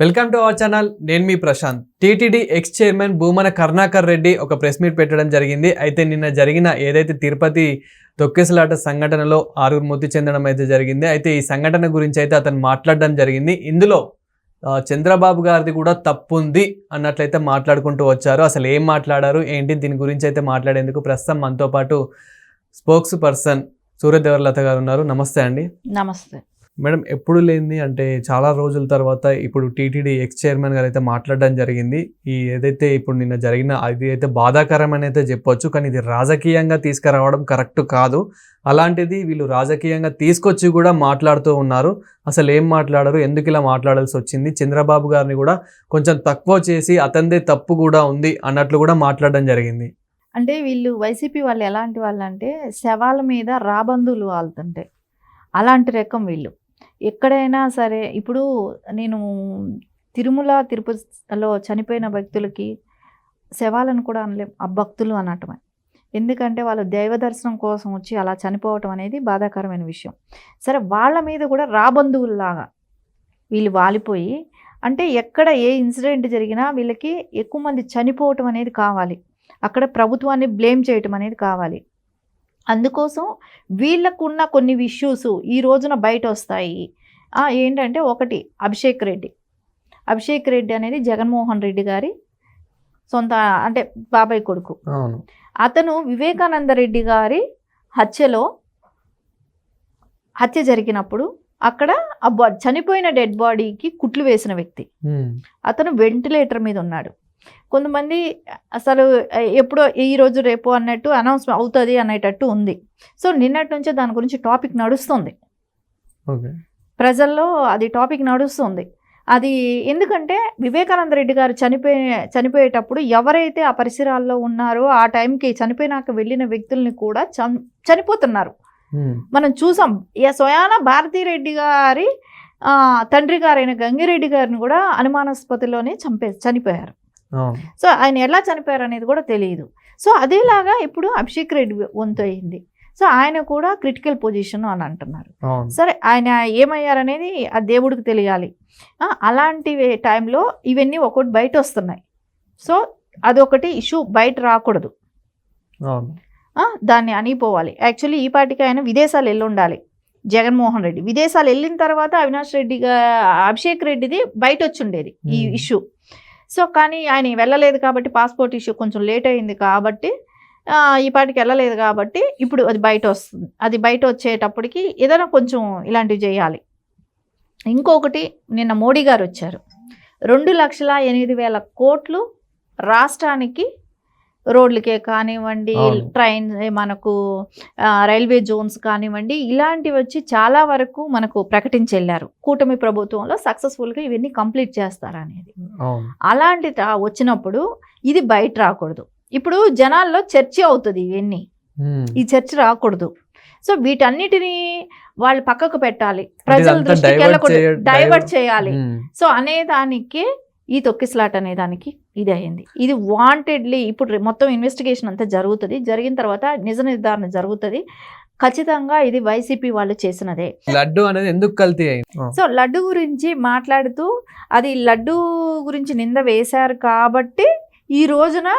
Welcome to our channel. నేను మీ Prashanth. TTD ex chairman Bhumana Karunakar Reddy ఒక press meet పెట్టడం జరిగింది. అయితే నిన్న జరిగిన ఏదైతే తిరుపతి తొక్కేసలాట సంఘటనలో ఆరుగురు మృతి చెందడం అయితే జరిగింది. అయితే ఈ సంఘటన గురించి అయితే అతను మాట్లాడడం జరిగింది. ఇందులో చంద్రబాబు గారిది కూడా తప్పు ఉంది అన్నట్లయితే మాట్లాడుకుంటూ వచ్చారు. అసలు ఏం మాట్లాడారు? ఏంటి? దీని గురించి అయితే మాట్లాడేందుకు ప్రస్తుతం మనతో పాటు స్పోక్స్ పర్సన్ సూర్యదేవర్లత గారు ఉన్నారు. నమస్తే అండి. నమస్తే. మేడం ఎప్పుడు లేనిది అంటే చాలా రోజుల తర్వాత ఇప్పుడు టీటీడీ ఎక్స్ చైర్మన్ గారు అయితే మాట్లాడడం జరిగింది. ఈ ఏదైతే ఇప్పుడు నిన్న జరిగిన అది అయితే బాధాకరమని అయితే చెప్పొచ్చు కానీ ఇది రాజకీయంగా తీసుకురావడం కరెక్ట్ కాదు. అలాంటిది వీళ్ళు రాజకీయంగా తీసుకొచ్చి కూడా మాట్లాడుతూ ఉన్నారు. అసలు ఏం మాట్లాడరు? ఎందుకు ఇలా మాట్లాడాల్సి వచ్చింది? చంద్రబాబు గారిని కూడా కొంచెం తక్కువ చేసి అతనిదే తప్పు కూడా ఉంది అన్నట్లు కూడా మాట్లాడడం జరిగింది. అంటే వీళ్ళు వైసీపీ వాళ్ళు ఎలాంటి వాళ్ళు అంటే శవాల మీద రాబందులు వాళ్తుంటాయి అలాంటి రకం వీళ్ళు. ఎక్కడైనా సరే ఇప్పుడు నేను తిరుమల తిరుపతిలో చనిపోయిన భక్తులకి శవాలను కూడా అనలేం. ఆ భక్తులు అనటమే. ఎందుకంటే వాళ్ళు దైవ దర్శనం కోసం వచ్చి అలా చనిపోవటం అనేది బాధాకరమైన విషయం. సరే వాళ్ళ మీద కూడా రాబంధువుల్లాగా వీళ్ళు వాలిపోయి అంటే ఎక్కడ ఏ ఇన్సిడెంట్ జరిగినా వీళ్ళకి ఎక్కువ మంది చనిపోవటం అనేది కావాలి. అక్కడ ప్రభుత్వాన్ని బ్లేమ్ చేయటం అనేది కావాలి. అందుకోసం వీళ్ళకున్న కొన్ని ఇష్యూస్ ఈ రోజున బయట వస్తాయి ఏంటంటే ఒకటి అభిషేక్ రెడ్డి. అభిషేక్ రెడ్డి అనేది జగన్మోహన్ రెడ్డి గారి సొంత అంటే బాబాయ్ కొడుకు. అతను వివేకానంద రెడ్డి గారి హత్యలో హత్య జరిగినప్పుడు అక్కడ చనిపోయిన డెడ్ బాడీకి కుట్లు వేసిన వ్యక్తి. అతను వెంటిలేటర్ మీద ఉన్నాడు. కొంతమంది అసలు ఎప్పుడో ఈ రోజు రేపు అన్నట్టు అనౌన్స్ అవుతుంది అనేటట్టు ఉంది. సో నిన్నటి నుంచే దాని గురించి టాపిక్ నడుస్తుంది. ప్రజల్లో అది టాపిక్ నడుస్తుంది. అది ఎందుకంటే వివేకానంద రెడ్డి గారు చనిపోయే చనిపోయేటప్పుడు ఎవరైతే ఆ పరిసరాల్లో ఉన్నారో ఆ టైంకి చనిపోయినాక వెళ్ళిన వ్యక్తుల్ని కూడా చం చనిపోతున్నారు. మనం చూసాం. స్వయాన భారతీరెడ్డి గారి తండ్రి గారైన గంగిరెడ్డి గారిని కూడా అనుమానాస్పతిలోనే చంపే చనిపోయారు. సో ఆయన ఎలా చనిపోయారు అనేది కూడా తెలియదు సో అదేలాగా ఇప్పుడు అభిషేక్ రెడ్డి వంతు అయింది. సో ఆయన కూడా క్రిటికల్ పొజిషన్ అని అంటున్నారు. సరే ఆయన ఏమయ్యారనేది ఆ దేవుడికి తెలియాలి. అలాంటి టైంలో ఇవన్నీ ఒకటి బయట వస్తున్నాయి సో అదొకటి ఇష్యూ బయట రాకూడదు. దాన్ని అనిపోవాలి. యాక్చువల్లీ ఈ పాటికి ఆయన విదేశాలు వెళ్ళి ఉండాలి జగన్మోహన్ రెడ్డి. విదేశాలు వెళ్ళిన తర్వాత అవినాష్ రెడ్డి అభిషేక్ రెడ్డిది బయట వచ్చి ఉండేది ఈ. ఇష్యూ. సో కానీ ఆయన వెళ్ళలేదు కాబట్టి పాస్పోర్ట్ ఇష్యూ కొంచెం లేట్ అయింది కాబట్టి ఈ పాటికి వెళ్ళలేదు కాబట్టి ఇప్పుడు అది బయట వస్తుంది. అది బయట వచ్చేటప్పటికి ఏదైనా కొంచెం ఇలాంటివి చేయాలి. ఇంకొకటి నిన్న మోడీ గారు వచ్చారు. రెండు లక్షల ఎనిమిది వేల కోట్లు రాష్ట్రానికి రోడ్లకే కానివ్వండి. ట్రైన్ మనకు రైల్వే జోన్స్ కానివ్వండి ఇలాంటివి వచ్చి చాలా వరకు మనకు ప్రకటించి వెళ్ళారు కూటమి ప్రభుత్వంలో సక్సెస్ఫుల్గా ఇవన్నీ కంప్లీట్ చేస్తారనేది. అలాంటి వచ్చినప్పుడు ఇది బయట రాకూడదు. ఇప్పుడు జనాల్లో చర్చ అవుతుంది ఇవన్నీ. ఈ చర్చ రాకూడదు. సో వీటన్నిటిని వాళ్ళు పక్కకు పెట్టాలి. ప్రజల దృష్టికి వెళ్ళకూడదు. డైవర్ట్ చేయాలి. సో అనేదానికి ఈ తొక్కిసలాట అనేదానికి ఇది అయింది. ఇది వాంటెడ్లీ ఇప్పుడు మొత్తం ఇన్వెస్టిగేషన్ అంతా జరుగుతుంది. జరిగిన తర్వాత నిజ నిర్ధారణ జరుగుతుంది. ఖచ్చితంగా ఇది వైసీపీ వాళ్ళు చేసినదే. లడ్డు అనేది ఎందుకు కల్తీ అయింది. సో లడ్డు గురించి మాట్లాడుతూ అది లడ్డు గురించి నింద వేశారు కాబట్టి ఈ రోజున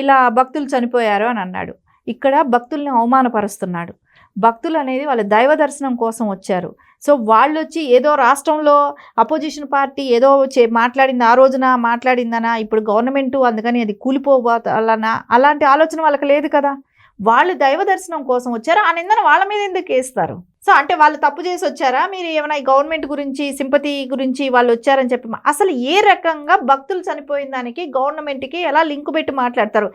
ఇలా భక్తులు చనిపోయారు అని అన్నాడు. ఇక్కడ భక్తుల్ని అవమానపరుస్తున్నాడు. భక్తులు అనేది వాళ్ళ దైవ దర్శనం కోసం వచ్చారు. సో వాళ్ళు వచ్చి ఏదో రాష్ట్రంలో అపోజిషన్ పార్టీ ఏదో చే మాట్లాడింది ఆ రోజున మాట్లాడిందనా ఇప్పుడు గవర్నమెంట్ అందుకని అది కూలిపోవాలనా అలాంటి ఆలోచన వాళ్ళకి లేదు కదా. వాళ్ళు దైవ దర్శనం కోసం వచ్చారు ఆ నిందన వాళ్ళ మీద ఎందుకు వేస్తారు? సో అంటే వాళ్ళు తప్పు చేసి వచ్చారా? మీరు ఏమైనా ఈ గవర్నమెంట్ గురించి సింపతి గురించి వాళ్ళు వచ్చారని చెప్పి అసలు ఏ రకంగా భక్తులు చనిపోయిన దానికి గవర్నమెంట్కి ఎలా లింక్ పెట్టి మాట్లాడతారు?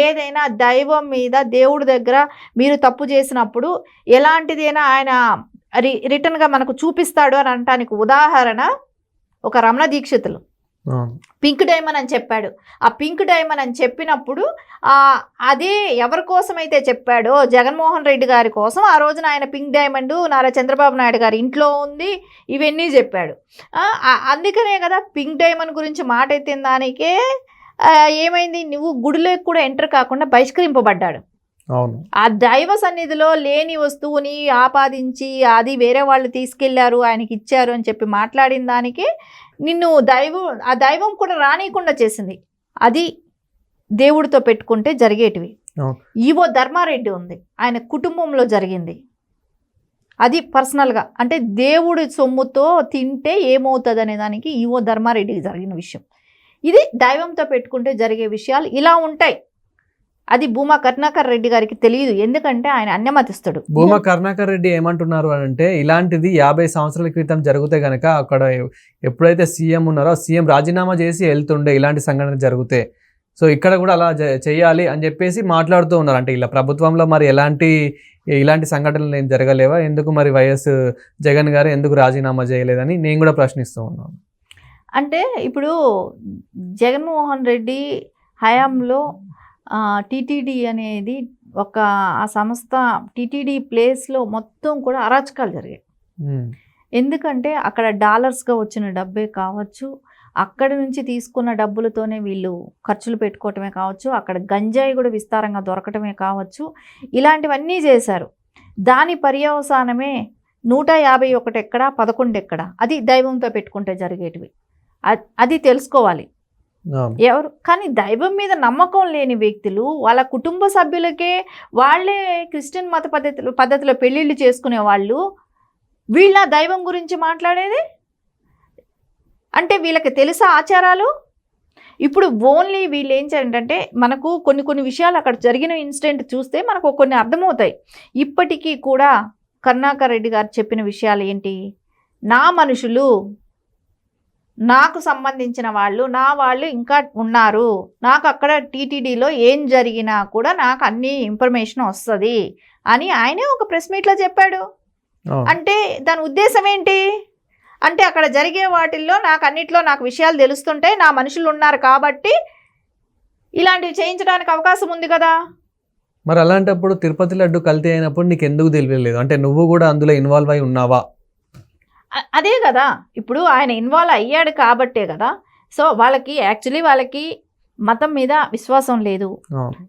ఏదైనా దైవం మీద దేవుడి దగ్గర మీరు తప్పు చేసినప్పుడు ఎలాంటిదైనా ఆయన రి రిటర్న్గా మనకు చూపిస్తాడు అని అనటానికి ఉదాహరణ ఒక రమణ దీక్షితులు. పింక్ డైమండ్ అని చెప్పాడు. ఆ పింక్ డైమండ్ అని చెప్పినప్పుడు అదే ఎవరి కోసం అయితే చెప్పాడో జగన్మోహన్ రెడ్డి గారి కోసం ఆ రోజున ఆయన పింక్ డైమండ్ నారా చంద్రబాబు నాయుడు గారి ఇంట్లో ఉంది ఇవన్నీ చెప్పాడు. అందుకనే కదా పింక్ డైమండ్ గురించి మాట ఎత్తిన దానికే ఏమైంది? నువ్వు గుడిలోకి కూడా ఎంటర్ కాకుండా బహిష్కరింపబడ్డాడు. అవును. ఆ దైవ సన్నిధిలో లేని వస్తువుని ఆపాదించి అది వేరే వాళ్ళు తీసుకెళ్ళారు ఆయనకి ఇచ్చారు అని చెప్పి మాట్లాడిన దానికి నిన్ను దైవం ఆ దైవం కూడా రానియకుండా చేసింది. అది దేవుడితో పెట్టుకుంటే జరిగేటివి. ఈవో ధర్మారెడ్డి ఉంది. ఆయన కుటుంబంలో జరిగింది. అది పర్సనల్గా. అంటే దేవుడి సొమ్ముతో తింటే ఏమవుతుంది అనే దానికి ఈవో ధర్మారెడ్డికి జరిగిన విషయం. ఇది దైవంతో పెట్టుకుంటే జరిగే విషయాలు ఇలా ఉంటాయి. అది భూమా కరుణాకర్ రెడ్డి గారికి తెలియదు. ఎందుకంటే ఆయన అన్యమతిస్తుడు భూమా కరుణాకర్ రెడ్డి ఏమంటున్నారు అని అంటే ఇలాంటిది యాభై సంవత్సరాల క్రితం జరిగితే గనక అక్కడ ఎప్పుడైతే సీఎం ఉన్నారో సీఎం రాజీనామా చేసి వెళ్తుండే ఇలాంటి సంఘటన జరిగితే. సో ఇక్కడ కూడా అలా చేయాలి అని చెప్పేసి మాట్లాడుతూ ఉన్నారు. అంటే ఇలా ప్రభుత్వంలో మరి ఎలాంటి ఇలాంటి సంఘటనలు ఏం జరగలేవా? ఎందుకు మరి వైఎస్ జగన్ గారు ఎందుకు రాజీనామా చేయలేదని నేను కూడా ప్రశ్నిస్తూ ఉన్నాను. అంటే ఇప్పుడు జగన్మోహన్ రెడ్డి హయాంలో టీటీడీ అనేది ఒక ఆ సంస్థ టీటీడీ ప్లేస్లో మొత్తం కూడా అరాచకాలు జరిగాయి. ఎందుకంటే అక్కడ డాలర్స్గా వచ్చిన డబ్బే కావచ్చు అక్కడ నుంచి తీసుకున్న డబ్బులతోనే వీళ్ళు ఖర్చులు పెట్టుకోవటమే కావచ్చు అక్కడ గంజాయి కూడా విస్తారంగా దొరకటమే కావచ్చు ఇలాంటివన్నీ చేశారు. దాని పర్యవసానమే నూట యాభై ఒకటి ఎక్కడ పదకొండు ఎక్కడ అది దైవంతో పెట్టుకుంటే జరిగేటివి. అది తెలుసుకోవాలి. ఎవరు? కానీ దైవం మీద నమ్మకం లేని వ్యక్తులు వాళ్ళ కుటుంబ సభ్యులకే వాళ్ళే క్రిస్టియన్ మత పద్ధతిలో పద్ధతిలో పెళ్ళిళ్ళు చేసుకునే వాళ్ళు వీళ్ళ దైవం గురించి మాట్లాడేది? అంటే వీళ్ళకి తెలుసా ఆచారాలు? ఇప్పుడు ఓన్లీ వీళ్ళు ఏం చేయాలంటే మనకు కొన్ని కొన్ని విషయాలు అక్కడ జరిగిన ఇన్సిడెంట్ చూస్తే మనకు కొన్ని అర్థమవుతాయి. ఇప్పటికీ కూడా కరుణాకర్ రెడ్డి గారు చెప్పిన విషయాలు ఏంటి? నా మనుషులు నాకు సంబంధించిన వాళ్ళు నా వాళ్ళు ఇంకా ఉన్నారు. నాకు అక్కడ టీటీడీలో ఏం జరిగినా కూడా నాకు అన్ని ఇన్ఫర్మేషన్ వస్తుంది అని ఆయనే ఒక ప్రెస్ మీట్లో చెప్పాడు. అంటే దాని ఉద్దేశం ఏంటి? అంటే అక్కడ జరిగే వాటిల్లో నాకు అన్నిట్లో నాకు విషయాలు తెలుస్తుంటే నా మనుషులు ఉన్నారు కాబట్టి ఇలాంటివి చేయించడానికి అవకాశం ఉంది కదా. మరి అలాంటప్పుడు తిరుపతి లడ్డు కల్తీ అయినప్పుడు నీకు ఎందుకు తెలియలేదు? అంటే నువ్వు కూడా అందులో ఇన్వాల్వ్ అయి ఉన్నావా? అదే కదా. ఇప్పుడు ఆయన ఇన్వాల్వ్ అయ్యాడు కాబట్టే కదా. సో వాళ్ళకి యాక్చువల్లీ వాళ్ళకి మతం మీద విశ్వాసం లేదు.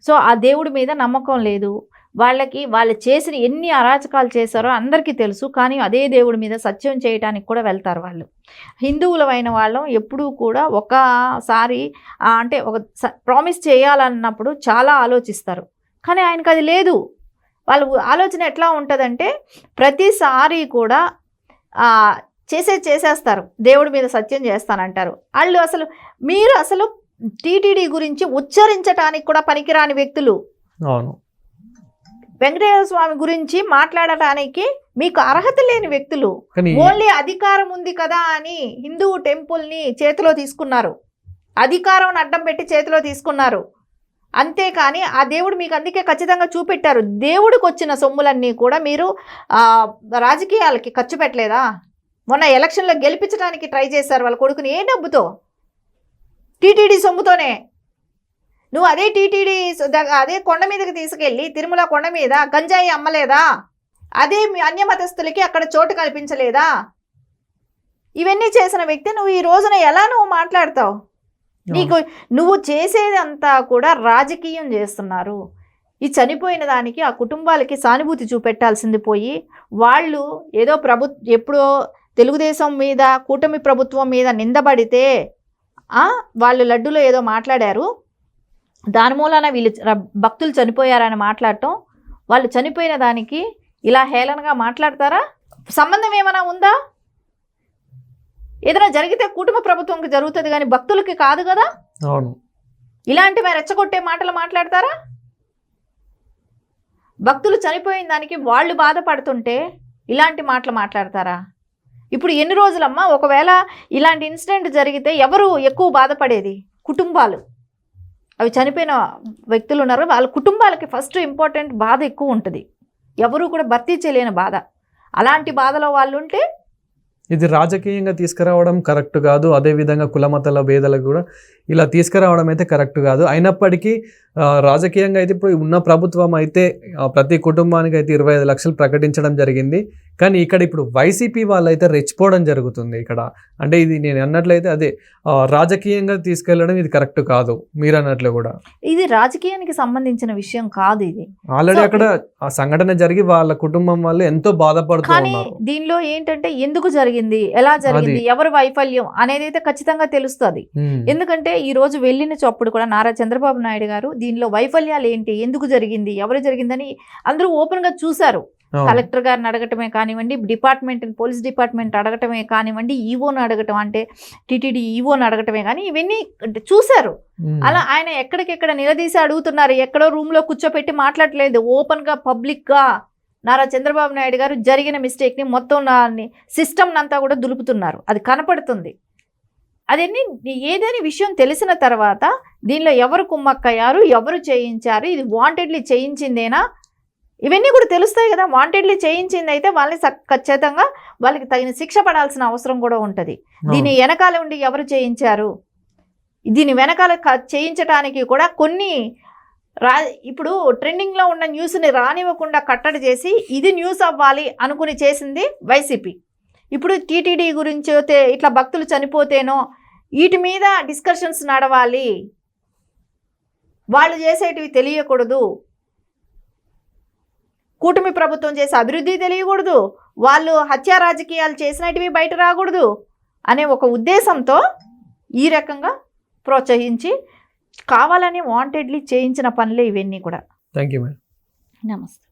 సో ఆ దేవుడి మీద నమ్మకం లేదు. వాళ్ళకి వాళ్ళు చేసిన ఎన్ని అరాచకాలు చేశారో అందరికీ తెలుసు. కానీ అదే దేవుడి మీద సత్యం చేయడానికి కూడా వెళ్తారు వాళ్ళు. హిందువులమైన వాళ్ళం ఎప్పుడూ కూడా ఒకసారి అంటే ఒక ప్రామిస్ చేయాలన్నప్పుడు చాలా ఆలోచిస్తారు. కానీ ఆయనకు అది లేదు. వాళ్ళ ఆలోచన ఎట్లా ఉంటుందంటే ప్రతిసారి కూడా చేసే చేసేస్తారు. దేవుడి మీద సత్యం చేస్తానంటారు. వాళ్ళు అసలు మీరు అసలు టీటీడీ గురించి ఉచ్చరించడానికి కూడా పనికిరాని వ్యక్తులు. అవును. వెంకటేశ్వర స్వామి గురించి మాట్లాడటానికి మీకు అర్హత లేని వ్యక్తులు. ఓన్లీ అధికారం ఉంది కదా అని హిందూ టెంపుల్ని చేతిలో తీసుకున్నారు. అధికారం అడ్డం పెట్టి చేతిలో తీసుకున్నారు. అంతేకాని ఆ దేవుడు మీకు అందుకే ఖచ్చితంగా చూపెట్టారు. దేవుడికి వచ్చిన సొమ్ములన్నీ కూడా మీరు రాజకీయాలకి ఖర్చు పెట్టలేదా? మొన్న ఎలక్షన్లో గెలిపించడానికి ట్రై చేశారు వాళ్ళ కొడుకుని. ఏ డబ్బుతో? టీటీడీ సొమ్ముతోనే. నువ్వు అదే టీటీడీ అదే కొండ మీదకి తీసుకెళ్ళి తిరుమల కొండ మీద గంజాయి అమ్మలేదా? అదే మీ అన్యమతస్థులకి అక్కడ చోటు కల్పించలేదా? ఇవన్నీ చేసిన వ్యక్తి నువ్వు ఈ రోజున ఎలా నువ్వు మాట్లాడతావు? నీకు నువ్వు చేసేదంతా కూడా రాజకీయం చేస్తున్నారు. ఈ చనిపోయిన దానికి ఆ కుటుంబాలకి సానుభూతి చూపెట్టాల్సింది పోయి వాళ్ళు ఏదో ప్రభు ఎప్పుడో తెలుగుదేశం మీద కూటమి ప్రభుత్వం మీద నిందబడితే వాళ్ళు లడ్డూలో ఏదో మాట్లాడారు. దాని మూలాన వీళ్ళు భక్తులు చనిపోయారని మాట్లాడటం. వాళ్ళు చనిపోయిన దానికి ఇలా హేళనగా మాట్లాడతారా? సంబంధం ఏమైనా ఉందా? ఏదైనా జరిగితే కుటుంబ ప్రభుత్వంకి జరుగుతుంది కానీ భక్తులకి కాదు కదా? అవును. ఇలాంటివి రెచ్చగొట్టే మాటలు మాట్లాడతారా? భక్తులు చనిపోయిన దానికి వాళ్ళు బాధపడుతుంటే ఇలాంటి మాటలు మాట్లాడతారా? ఇప్పుడు ఎన్ని రోజులమ్మా? ఒకవేళ ఇలాంటి ఇన్సిడెంట్ జరిగితే ఎవరు ఎక్కువ బాధపడేది? కుటుంబాలు. అవి చనిపోయిన వ్యక్తులు ఉన్నారు. వాళ్ళ కుటుంబాలకి ఫస్ట్ ఇంపార్టెంట్ బాధ ఎక్కువ ఉంటుంది. ఎవరు కూడా భర్తీ చేయలేని బాధ. అలాంటి బాధలో వాళ్ళు ఉంటే ఇది రాజకీయంగా తీసుకురావడం కరెక్ట్ కాదు. అదే విధంగా భేదాలకు కూడా ఇలా తీసుకురావడం అయితే కరెక్ట్ కాదు. అయినప్పటికీ రాజకీయంగా అయితే ఇప్పుడు ఉన్న ప్రభుత్వం అయితే ప్రతి కుటుంబానికి అయితే ఇరవై ఐదు లక్షలు ప్రకటించడం జరిగింది. కానీ ఇక్కడ ఇప్పుడు వైసీపీ వాళ్ళు అయితే రెచ్చిపోవడం జరుగుతుంది ఇక్కడ. అంటే ఇది నేను అన్నట్లయితే అదే రాజకీయంగా తీసుకెళ్ళడం ఇది కరెక్ట్ కాదు. మీరు అన్నట్లు కూడా. ఇది రాజకీయానికి సంబంధించిన విషయం కాదు ఇది. ఆల్రెడీ అక్కడ ఆ సంఘటన జరిగి వాళ్ళ కుటుంబం వాళ్ళు ఎంతో బాధపడుతూ కానీ ఉన్నారు. దీనిలో ఏంటంటే ఎందుకు జరిగింది? ఎలా జరిగింది? ఎవరు వైఫల్యం అనేది అయితే ఖచ్చితంగా తెలుస్తుంది. ఎందుకంటే ఈ రోజు వెళ్ళిన చప్పుడు కూడా నారా చంద్రబాబు నాయుడు గారు దీనిలో వైఫల్యాలు ఏంటి ఎందుకు జరిగింది? ఎవరు జరిగిందని అందరూ ఓపెన్గా చూశారు. కలెక్టర్ గారిని అడగటమే కానివ్వండి డిపార్ట్మెంట్ పోలీస్ డిపార్ట్మెంట్ అడగటమే కానివ్వండి ఈవోని అడగటం అంటే టీటీడీ ఈవోని అడగటమే కానీ ఇవన్నీ చూశారు. అలా ఆయన ఎక్కడికెక్కడ నిలదీసి అడుగుతున్నారు ఎక్కడో రూమ్లో కూర్చోపెట్టి మాట్లాడలేదు. ఓపెన్గా పబ్లిక్గా నారా చంద్రబాబు నాయుడు గారు జరిగిన మిస్టేక్ని మొత్తం నా సిస్టమ్ అంతా కూడా దులుపుతున్నారు. అది కనపడుతుంది. అదన్నీ ఏదైనా విషయం తెలిసిన తర్వాత దీనిలో ఎవరు కుమ్మక్కయ్యారు? ఎవరు చేయించారు? ఇది వాంటెడ్లీ చేయించిందేనా? ఇవన్నీ కూడా తెలుస్తాయి కదా. వాంటెడ్లీ చేయించింది అయితే వాళ్ళని ఖచ్చితంగా వాళ్ళకి తగిన శిక్ష పడాల్సిన అవసరం కూడా ఉంటుంది. దీని వెనకాల ఉండి ఎవరు చేయించారు? దీని వెనకాల చేయించడానికి కూడా కొన్ని రా ఇప్పుడు ట్రెండింగ్లో ఉన్న న్యూస్ని రానివ్వకుండా కట్టడి చేసి ఇది న్యూస్ అవ్వాలి అనుకుని చేసింది వైసీపీ. ఇప్పుడు టీటీడీ గురించి అయితే ఇట్లా భక్తులు చనిపోతేనో వీటి మీద డిస్కషన్స్ నడవాలి. వాళ్ళు చేసేటివి తెలియకూడదు. కూటమి ప్రభుత్వం చేసే అభివృద్ధి తెలియకూడదు. వాళ్ళు హత్యా రాజకీయాలు చేసినటివి బయట రాకూడదు అనే ఒక ఉద్దేశంతో ఈ రకంగా ప్రోత్సహించి కావాలని వాంటెడ్లీ చేయించిన పనులే ఇవన్నీ కూడా. థ్యాంక్ యూ మేడం నమస్తే.